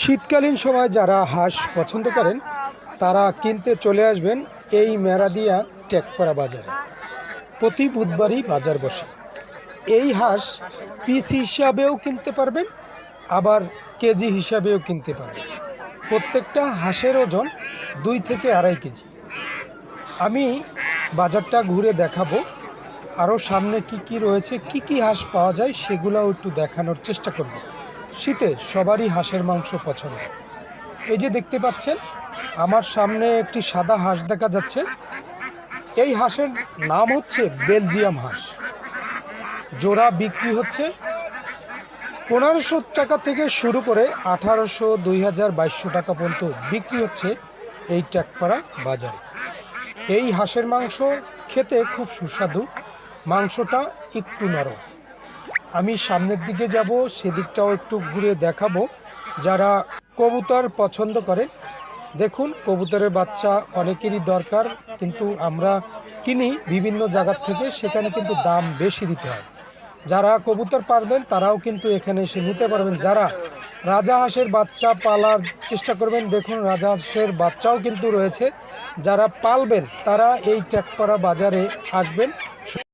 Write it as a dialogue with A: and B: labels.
A: শীতকালীন সময় যারা হাঁস পছন্দ করেন, তারা কিনতে চলে আসবেন এই মেরাদিয়া টেকপাড়া বাজারে। প্রতি বুধবারই বাজার বসে। এই হাঁস পিস হিসাবেও কিনতে পারবেন, আবার কেজি হিসাবেও কিনতে পারবেন। প্রত্যেকটা হাঁসের ওজন দুই থেকে আড়াই কেজি। আমি বাজারটা ঘুরে দেখাবো, আরও সামনে কি কি রয়েছে, কি কি হাঁস পাওয়া যায় সেগুলোও একটু দেখানোর চেষ্টা করব। শীতে সবারই হাঁসের মাংস পছন্দ। এই যে দেখতে পাচ্ছেন, আমার সামনে একটি সাদা হাঁস দেখা যাচ্ছে। এই হাঁসের নাম হচ্ছে বেলজিয়াম হাঁস। জোড়া বিক্রি হচ্ছে পনেরোশো টাকা থেকে শুরু করে আঠারোশো, দুই হাজার বাইশশো টাকা পর্যন্ত বিক্রি হচ্ছে এই ট্যাকপাড়া বাজারে। এই হাঁসের মাংস খেতে খুব সুস্বাদু, মাংসটা একটু নরম। আমি সামনের দিকে যাব, সেদিকটাও একটু ঘুরে দেখাবো। যারা কবুতর পছন্দ করে, দেখুন, কবুতরের বাচ্চা অনেকেরই দরকার, কিন্তু আমরা কিনি বিভিন্ন জায়গার থেকে, সেখানে কিন্তু দাম বেশি দিতে হয়। যারা কবুতর পারবেন তারাও কিন্তু এখানে এসে নিতে পারবেন। যারা রাজা হাঁসের বাচ্চা পালার চেষ্টা করবেন, দেখুন, রাজা হাঁসের বাচ্চাও কিন্তু রয়েছে। যারা পালবেন, তারা এই ট্যাকপাড়া বাজারে আসবেন।